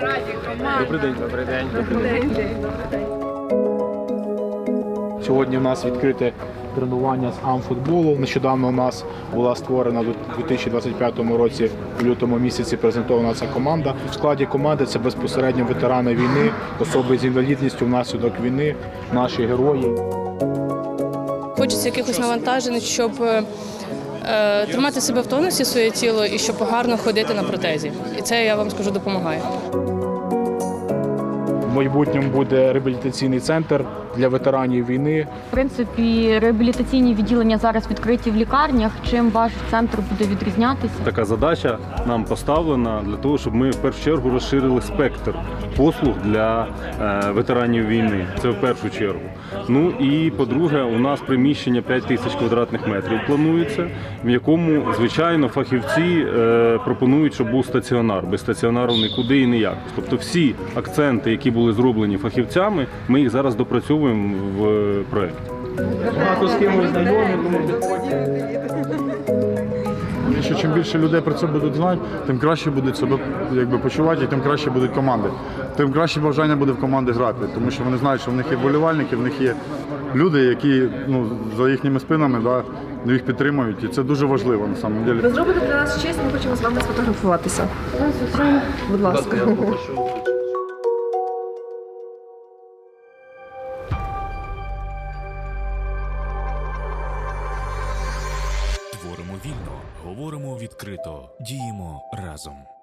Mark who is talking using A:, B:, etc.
A: Добрий день, добрий день, добрий день. Сьогодні у нас відкрите тренування з амфутболу. Нещодавно у нас була створена у 2025 році в лютому місяці презентована ця команда. В складі команди це безпосередньо ветерани війни, особи з інвалідністю внаслідок війни, наші герої.
B: Хочеться якихось навантажень, щоб е, тримати себе в тонусі своє тіло і щоб гарно ходити на протезі. І це я вам скажу допомагає.
A: Майбутньому буде реабілітаційний центр для ветеранів війни.
C: В принципі, реабілітаційні відділення зараз відкриті в лікарнях. Чим ваш центр буде відрізнятися?
D: Така задача нам поставлена для того, щоб ми в першу чергу розширили спектр послуг для е, ветеранів війни. Це в першу чергу. Ну і по-друге, у нас приміщення 5 тисяч квадратних метрів планується, в якому звичайно фахівці е, пропонують, щоб був стаціонар. Без стаціонару нікуди і ніяк. Тобто всі акценти, які були зроблені фахівцями, ми їх зараз допрацьовуємо в е, проєкт.
A: Багато з ким знайомі.
E: І що чим більше людей про це будуть знати, тим краще будуть себе якби, почувати, і тим краще будуть команди. Тим краще бажання буде в команди грати, тому що вони знають, що в них є вболівальники, в них є люди, які ну, за їхніми спинами да, їх підтримують. І це дуже важливо на самом деле.
F: Ви зробите для нас честь, ми хочемо з вами сфотографуватися. Будь ласка.
G: Творимо вільно, говоримо відкрито, діємо разом.